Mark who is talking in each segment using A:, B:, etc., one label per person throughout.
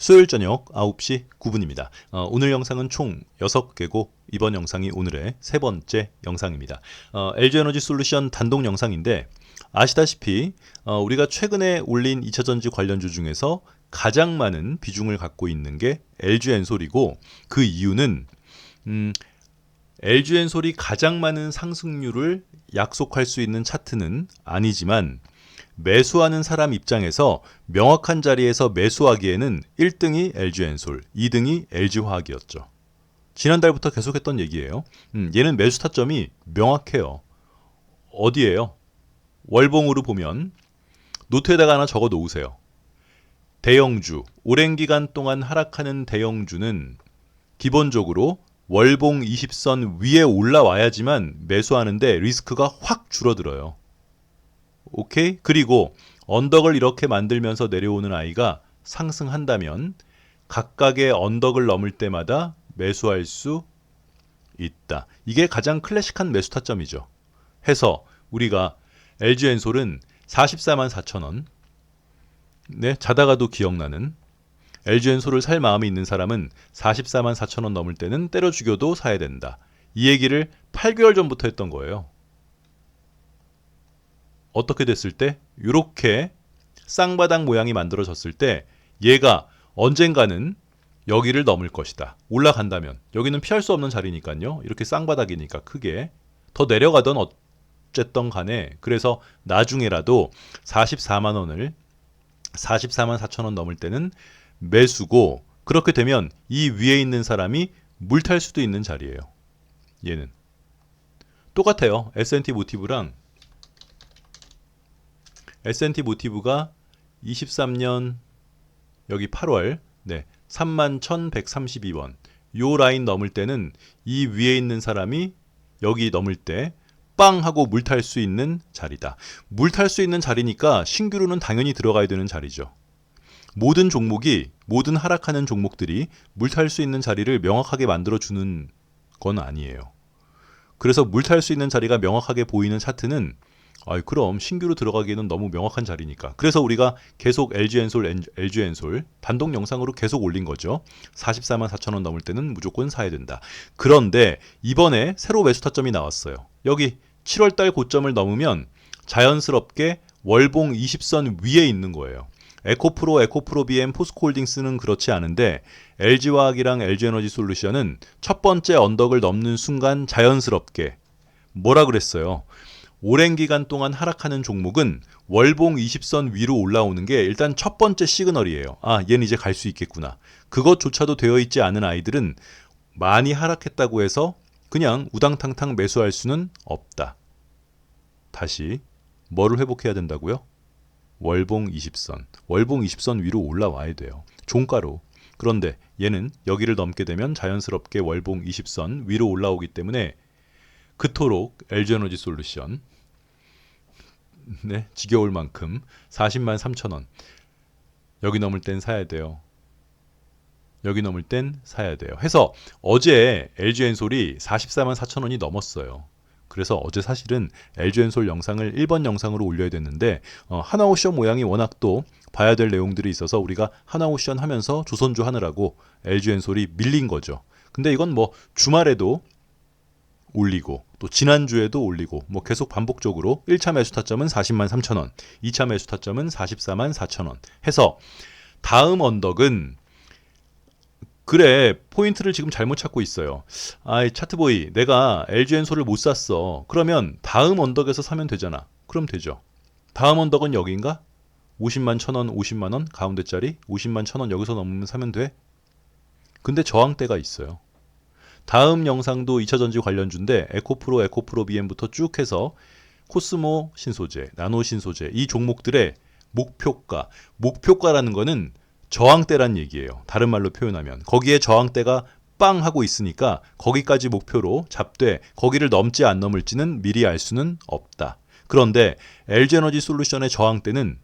A: 수요일 저녁 9시 9분입니다. 어, 오늘 영상은 총 6개고 이번 영상이 오늘의 세 번째 영상입니다. 어, LG에너지 솔루션 단독 영상인데 아시다시피 어, 우리가 최근에 올린 2차전지 관련주 중에서 가장 많은 비중을 갖고 있는 게 LG엔솔이고 그 이유는 음, LG엔솔이 가장 많은 상승률을 약속할 수 있는 차트는 아니지만 매수하는 사람 입장에서 명확한 자리에서 매수하기에는 1등이 LG엔솔, 2등이 LG화학이었죠. 지난달부터 계속했던 얘기예요. 음, 얘는 매수 타점이 명확해요. 어디예요? 월봉으로 보면 노트에다가 하나 적어 놓으세요. 대형주, 오랜 기간 동안 하락하는 대형주는 기본적으로 월봉 20선 위에 올라와야지만 매수하는데 리스크가 확 줄어들어요. 오케이? 그리고 언덕을 이렇게 만들면서 내려오는 아이가 상승한다면 각각의 언덕을 넘을 때마다 매수할 수 있다. 이게 가장 클래식한 매수 타점이죠. 해서 우리가 LG엔솔은 44만 4천 원. 네, 자다가도 기억나는 LG엔솔을 살 마음이 있는 사람은 44만 4천 원 넘을 때는 때려 죽여도 사야 된다. 이 얘기를 8개월 전부터 했던 거예요. 어떻게 됐을 때 이렇게 쌍바닥 모양이 만들어졌을 때 얘가 언젠가는 여기를 넘을 것이다. 올라간다면 여기는 피할 수 없는 자리니까요. 이렇게 쌍바닥이니까 크게 더 내려가던 어쨌든 간에 그래서 나중에라도 44만 원을 44만 4천 원 넘을 때는 매수고 그렇게 되면 이 위에 있는 사람이 물탈 수도 있는 자리예요. 얘는 똑같아요. S&T 모티브랑 S&T 모티브가 23년 여기 8월 네 31,132원 요 라인 넘을 때는 이 위에 있는 사람이 여기 넘을 때 빵 하고 물 탈 수 있는 자리다. 물 탈 수 있는 자리니까 신규로는 당연히 들어가야 되는 자리죠. 모든 종목이 모든 하락하는 종목들이 물 탈 수 있는 자리를 명확하게 만들어 주는 건 아니에요. 그래서 물 탈 수 있는 자리가 명확하게 보이는 차트는 아이 그럼 신규로 들어가기에는 너무 명확한 자리니까. 그래서 우리가 계속 LG엔솔, LG엔솔 단독 영상으로 계속 올린 거죠. 44만 4천 원 넘을 때는 무조건 사야 된다. 그런데 이번에 새로 매수 타점이 나왔어요. 여기 7월 달 고점을 넘으면 자연스럽게 월봉 20선 위에 있는 거예요. 에코프로, 에코프로 BM, 포스코홀딩스는 그렇지 않은데 LG화학이랑 LG에너지 솔루션은 첫 번째 언덕을 넘는 순간 자연스럽게 뭐라 그랬어요? 오랜 기간 동안 하락하는 종목은 월봉 20선 위로 올라오는 게 일단 첫 번째 시그널이에요. 아, 얘는 이제 갈 수 있겠구나. 그것조차도 되어 있지 않은 아이들은 많이 하락했다고 해서 그냥 우당탕탕 매수할 수는 없다. 다시 뭐를 회복해야 된다고요? 월봉 20선. 월봉 20선 위로 올라와야 돼요. 종가로. 그런데 얘는 여기를 넘게 되면 자연스럽게 월봉 20선 위로 올라오기 때문에 그토록 LG에너지 솔루션 네, 지겨울 만큼 40만 3천 원 여기 넘을 땐 사야 돼요. 여기 넘을 땐 사야 돼요. 해서 어제 LG엔솔이 44만 4천 원이 넘었어요. 그래서 어제 사실은 LG엔솔 영상을 1번 영상으로 올려야 됐는데 어, 하나오션 모양이 워낙 또 봐야 될 내용들이 있어서 우리가 하나오션 하면서 조선주 하느라고 LG엔솔이 밀린 거죠. 근데 이건 뭐 주말에도 올리고 또 지난주에도 올리고 뭐 계속 반복적으로 1차 매수 타점은 40만 3천 원, 2차 매수 타점은 44만 4천 원 해서 다음 언덕은 그래 포인트를 지금 잘못 찾고 있어요. 아이 차트보이 내가 LG엔솔을 못 샀어. 그러면 다음 언덕에서 사면 되잖아. 그럼 되죠. 다음 언덕은 여기인가? 50만 천 원, 50만 원 가운데 자리 50만 천원 여기서 넘으면 사면 돼. 근데 저항대가 있어요. 다음 영상도 2차전지 관련주인데 에코프로, 에코프로 BM부터 쭉 해서 코스모 신소재, 나노 신소재 이 종목들의 목표가, 목표가라는 거는 저항대란 얘기예요. 다른 말로 표현하면 거기에 저항대가 빵 하고 있으니까 거기까지 목표로 잡되 거기를 넘지 안 넘을지는 미리 알 수는 없다. 그런데 LG에너지 솔루션의 저항대는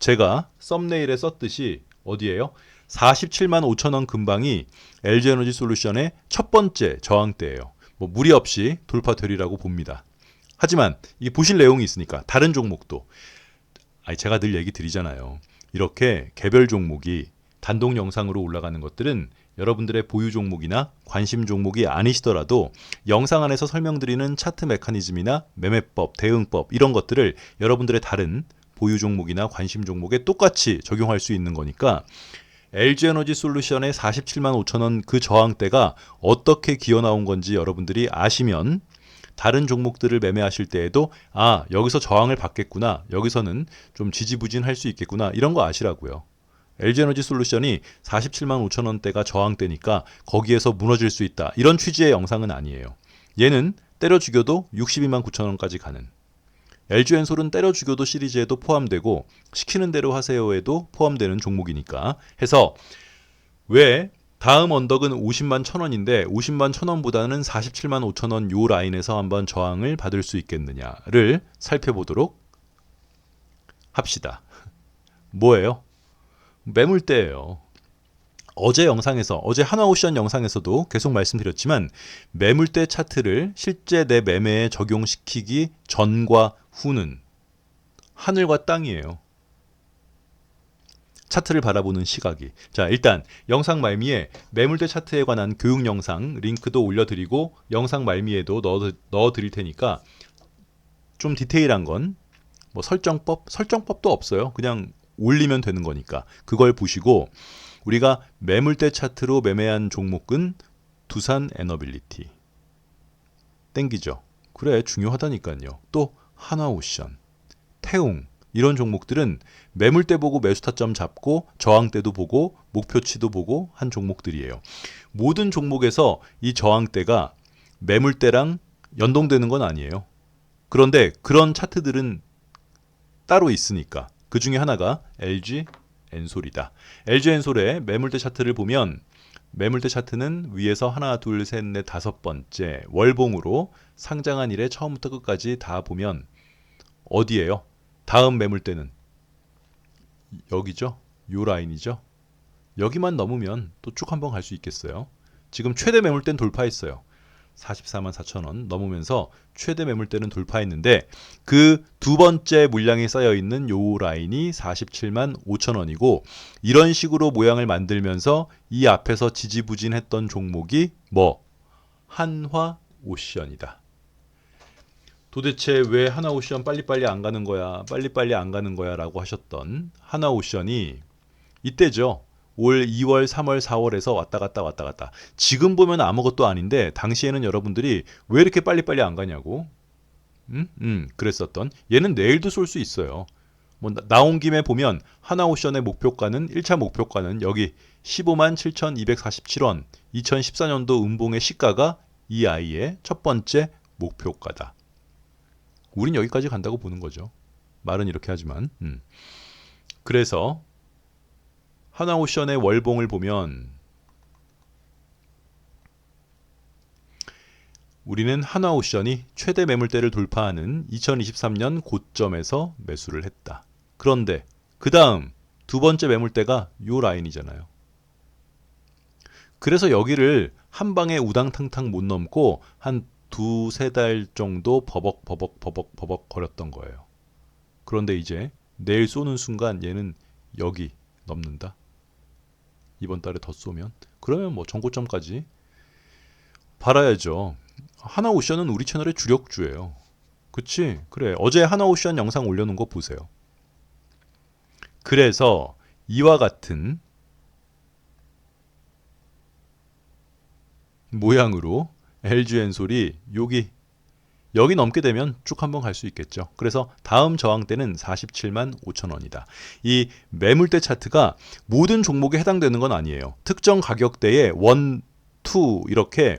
A: 제가 썸네일에 썼듯이 어디예요? 47만 5천 원 근방이 LG에너지 솔루션의 첫 번째 저항대예요. 뭐 무리 없이 돌파되리라고 봅니다. 하지만 이게 보실 내용이 있으니까 다른 종목도 아니 제가 늘 얘기 드리잖아요. 이렇게 개별 종목이 단독 영상으로 올라가는 것들은 여러분들의 보유 종목이나 관심 종목이 아니시더라도 영상 안에서 설명드리는 차트 메커니즘이나 매매법, 대응법 이런 것들을 여러분들의 다른 보유 종목이나 관심 종목에 똑같이 적용할 수 있는 거니까 LG에너지 솔루션의 47만 5천 원 그 저항대가 어떻게 기어 나온 건지 여러분들이 아시면 다른 종목들을 매매하실 때에도 아 여기서 저항을 받겠구나 여기서는 좀 지지부진할 수 있겠구나 이런 거 아시라고요. LG에너지 솔루션이 47만 5천 원대가 저항대니까 거기에서 무너질 수 있다 이런 취지의 영상은 아니에요. 얘는 때려 죽여도 62만 9천 원까지 가는 LG엔솔은 때려 죽여도 시리즈에도 포함되고 시키는 대로 하세요에도 포함되는 종목이니까 해서 왜 다음 언덕은 50만 천 원인데 50만 천 원보다는 47만 5천 원 요 라인에서 한번 저항을 받을 수 있겠느냐를 살펴보도록 합시다. 뭐예요? 매물대예요. 어제 영상에서 어제 하나오션 영상에서도 계속 말씀드렸지만 매물대 차트를 실제 내 매매에 적용시키기 전과 후는 하늘과 땅이에요. 차트를 바라보는 시각이. 자, 일단 영상 말미에 매물대 차트에 관한 교육 영상 링크도 올려드리고 영상 말미에도 넣어, 넣어 드릴 테니까 좀 디테일한 건 뭐 설정법, 설정법도 없어요. 그냥 올리면 되는 거니까 그걸 보시고 우리가 매물대 차트로 매매한 종목은 두산 에너빌리티 땡기죠. 그래 중요하다니까요. 또 하나오션, 태웅 이런 종목들은 매물대 보고 매수 타점 잡고 저항대도 보고 목표치도 보고 한 종목들이에요. 모든 종목에서 이 저항대가 매물대랑 연동되는 건 아니에요. 그런데 그런 차트들은 따로 있으니까 그 중에 하나가 LG 엔솔이다. LG 엔솔의 매물대 차트를 보면 매물대 차트는 위에서 하나, 둘, 셋, 넷, 다섯 번째 월봉으로 상장한 이래 처음부터 끝까지 다 보면 어디예요? 다음 매물대는 여기죠. 요 라인이죠. 여기만 넘으면 또 쭉 한번 갈 수 있겠어요. 지금 최대 매물대는 돌파했어요. 44만 4천 원 넘으면서 최대 매물대는 돌파했는데 그 두 번째 물량이 쌓여 있는 요 라인이 47만 5천 원이고 이런 식으로 모양을 만들면서 이 앞에서 지지부진했던 종목이 뭐 한화 오션이다. 도대체 왜 하나 오션 빨리빨리 안 가는 거야? 빨리빨리 안 가는 거야? 라고 하셨던 하나 오션이 이때죠. 올 2월, 3월, 4월에서 왔다 갔다 왔다 갔다. 지금 보면 아무것도 아닌데 당시에는 여러분들이 왜 이렇게 빨리빨리 안 가냐고. 음? 음, 그랬었던. 얘는 내일도 쏠 수 있어요. 뭐 나온 김에 보면 하나오션의 목표가는 1차 목표가는 여기 15만 7,247원. 2014년도 음봉의 시가가 이 아이의 첫 번째 목표가다. 우린 여기까지 간다고 보는 거죠. 말은 이렇게 하지만. 음. 그래서 하나오션의 월봉을 보면 우리는 하나오션이 최대 매물대를 돌파하는 2023년 고점에서 매수를 했다. 그런데 그 다음 두 번째 매물대가 요 라인이잖아요. 그래서 여기를 한 방에 우당탕탕 못 넘고 한 두세 달 정도 버벅 버벅 버벅 버벅 거렸던 거예요. 그런데 이제 내일 쏘는 순간 얘는 여기 넘는다. 이번 달에 더 쏘면 그러면 뭐 정고점까지 팔아야죠. 하나오션은 우리 채널의 주력주예요. 그치? 그래. 어제 하나오션 영상 올려놓은 거 보세요. 그래서 이와 같은 모양으로 LG 엔솔이 여기 여기 넘게 되면 쭉 한번 갈 수 있겠죠. 그래서 다음 저항대는 47만 5천 원이다. 이 매물대 차트가 모든 종목에 해당되는 건 아니에요. 특정 가격대에 원, 투 이렇게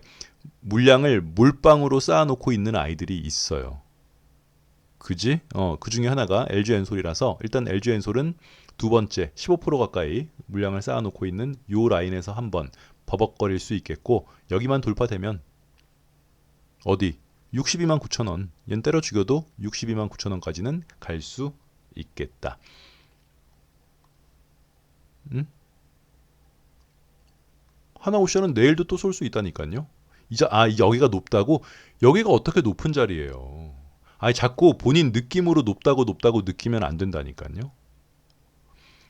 A: 물량을 몰빵으로 쌓아놓고 있는 아이들이 있어요. 그지? 어, 그 중에 하나가 LG 엔솔이라서 일단 LG 엔솔은 두 번째 15% 가까이 물량을 쌓아놓고 있는 요 라인에서 한번 버벅거릴 수 있겠고 여기만 돌파되면 어디 62만 9천 원. 얜 때려 죽여도 62만 9천 원까지는 갈 수 있겠다. 음? 하나오션은 내일도 또 쏠 수 있다니까요. 이제 아 여기가 높다고 여기가 어떻게 높은 자리예요. 아니 자꾸 본인 느낌으로 높다고 높다고 느끼면 안 된다니까요.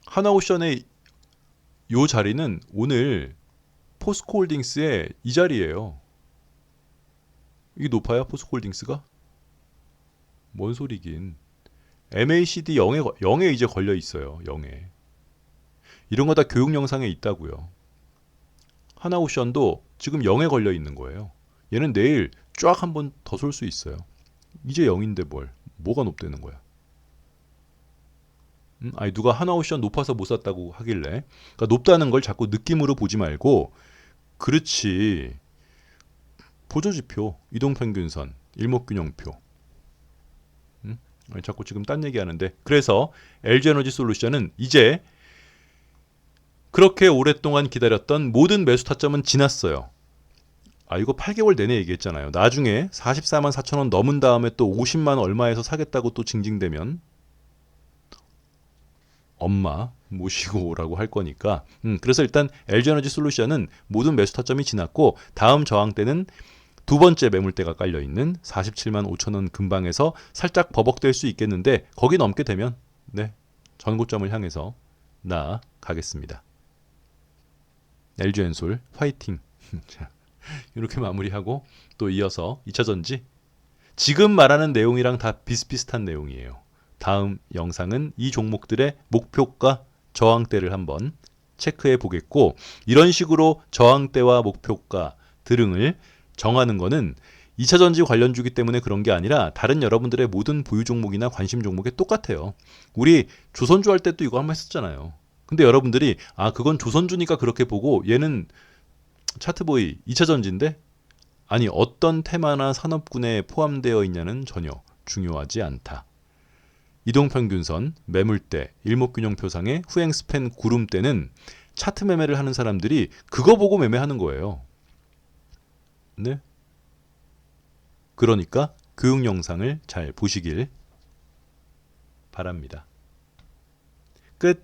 A: 하나오션의 요 자리는 오늘 포스코홀딩스의 이 자리예요. 이게 높아요, 포스코홀딩스가? 뭔 소리긴. MACD 0에, 0에 이제 걸려 있어요. 0에. 이런 거 다 교육 영상에 있다고요. 하나오션도 지금 0에 걸려 있는 거예요. 얘는 내일 쫙 한 번 더 쏠 수 있어요. 이제 0인데 뭘? 뭐가 높다는 거야? 음? 아니 누가 하나오션 높아서 못 샀다고 하길래 그러니까 높다는 걸 자꾸 느낌으로 보지 말고 그렇지 보조지표 이동평균선 일목균형표 음? 자꾸 지금 딴 얘기하는데 그래서 LG에너지 솔루션은 이제 그렇게 오랫동안 기다렸던 모든 매수 타점은 지났어요. 아 이거 8개월 내내 얘기했잖아요. 나중에 44만 4천 원 넘은 다음에 또 50만 원 얼마에서 사겠다고 또 징징대면 엄마 모시고 오라고 할 거니까. 음, 그래서 일단 LG에너지 솔루션은 모든 매수 타점이 지났고 다음 저항대는 두 번째 매물대가 깔려 있는 47만 5천 원 근방에서 살짝 버벅될 수 있겠는데 거기 넘게 되면 네 전고점을 향해서 나가겠습니다. LG엔솔 화이팅. 자, 이렇게 마무리하고 또 이어서 2차 전지 지금 말하는 내용이랑 다 비슷비슷한 내용이에요. 다음 영상은 이 종목들의 목표가 저항대를 한번 체크해 보겠고 이런 식으로 저항대와 목표가 드릉을 정하는 거는 2차 전지 관련 주기 때문에 그런 게 아니라 다른 여러분들의 모든 보유 종목이나 관심 종목에 똑같아요. 우리 조선주 할 때도 이거 한번 했었잖아요. 근데 여러분들이 아 그건 조선주니까 그렇게 보고 얘는 차트보이 2차 전지인데 아니 어떤 테마나 산업군에 포함되어 있냐는 전혀 중요하지 않다. 이동평균선, 매물대, 일목균형표상의 후행 스팬 구름대는 차트 매매를 하는 사람들이 그거 보고 매매하는 거예요. 네. 그러니까 교육 영상을 잘 보시길 바랍니다. 끝.